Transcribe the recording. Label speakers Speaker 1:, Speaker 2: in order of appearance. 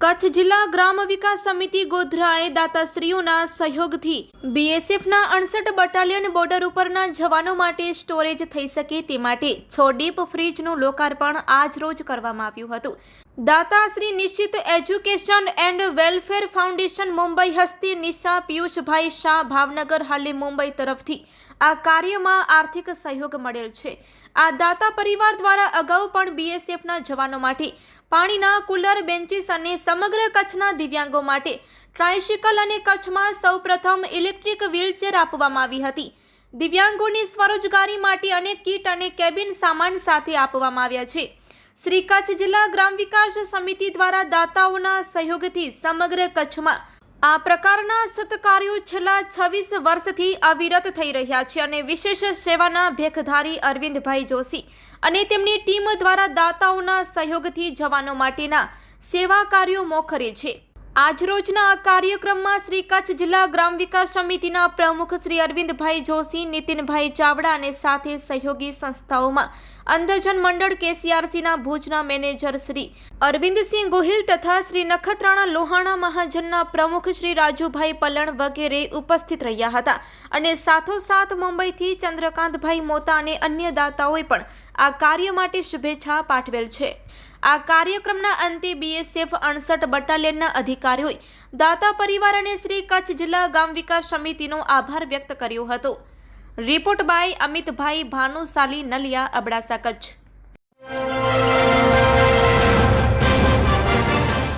Speaker 1: કચ્છ જિલ્લા ગ્રામ વિકાસ સમિતિ ગોધરાએ દાતાશ્રીઓના સહયોગથી બીએસએફના અડસઠ બટાલિયન બોર્ડર ઉપરના જવાનો માટે સ્ટોરેજ થઈ શકે તે માટે છ ડીપ ફ્રીજનું લોકાર્પણ આજરોજ કરવામાં આવ્યું હતું. દાતાશ્રી Nishchit education and welfare foundation Mumbai હસ્તી Nisha Piyushbhai Shah Bhavnagar હાલે મુંબઈ તરફથી આ કાર્યમાં આર્થિક સહયોગ મળેલ છે. આ દાતા પરિવાર દ્વારા અગાઉ પણ બીએસએફના જવાનો માટે પાણીના કુલર, બેન્ચીસ અને સમગ્ર કચ્છના દિવ્યાંગો માટે ટ્રાયસિકલ અને કચ્છમાં સૌપ્રથમ ઇલેક્ટ્રિક વ્હીલચેર આપવામાં આવી હતી. દિવ્યાંગોની સ્વરોજગારી માટે અનેક કીટ અને કેબિન સામાન સાથે આપવામાં આવ્યા છે. શ્રી કચ્છ જિલ્લા ગ્રામ વિકાસ સમિતિ દ્વારા દાતાઓના સહયોગથી સમગ્ર કચ્છમાં આ પ્રકારના સત્કાર્યો છેલ્લા છવ્વીસ વર્ષથી અવિરત થઈ રહ્યા છે અને વિશેષ સેવાના ભેખધારી અરવિંદભાઈ જોશી અને તેમની ટીમ દ્વારા દાતાઓના સહયોગથી જવાનો માટેના સેવા કાર્યો મોખરે છે. આજરોજના આ કાર્યક્રમમાં શ્રી કચ્છ જિલ્લા ગ્રામ વિકાસ સમિતિના પ્રમુખ શ્રી અરવિંદભાઈ જોશી, નીતિનભાઈ ચાવડા અને સાથે સહયોગી સંસ્થાઓમાં અંધજન મંડળ કેસીઆરસીના ભુજના મેનેજર શ્રી અરવિંદસિંહ ગોહિલ તથા શ્રી નખત્રાણા લોહાણા મહાજનના પ્રમુખ શ્રી રાજુભાઈ પલણ વગેરે ઉપસ્થિત રહ્યા હતા અને સાથોસાથ મુંબઈથી ચંદ્રકાંતભાઈ મોતા અને અન્ય દાતાઓએ પણ આ કાર્ય માટે શુભેચ્છા પાઠવેલ છે. આ કાર્યક્રમના અંતે બીએસએફ અડસઠ બટાલિયનના અધિકારીઓએ દાતા પરિવાર અને શ્રી કચ્છ જિલ્લા ગામ વિકાસ સમિતિનો આભાર વ્યક્ત કર્યો હતો. Report by Amitbhai Bhanushali Naliya, Abdasa, Kutch.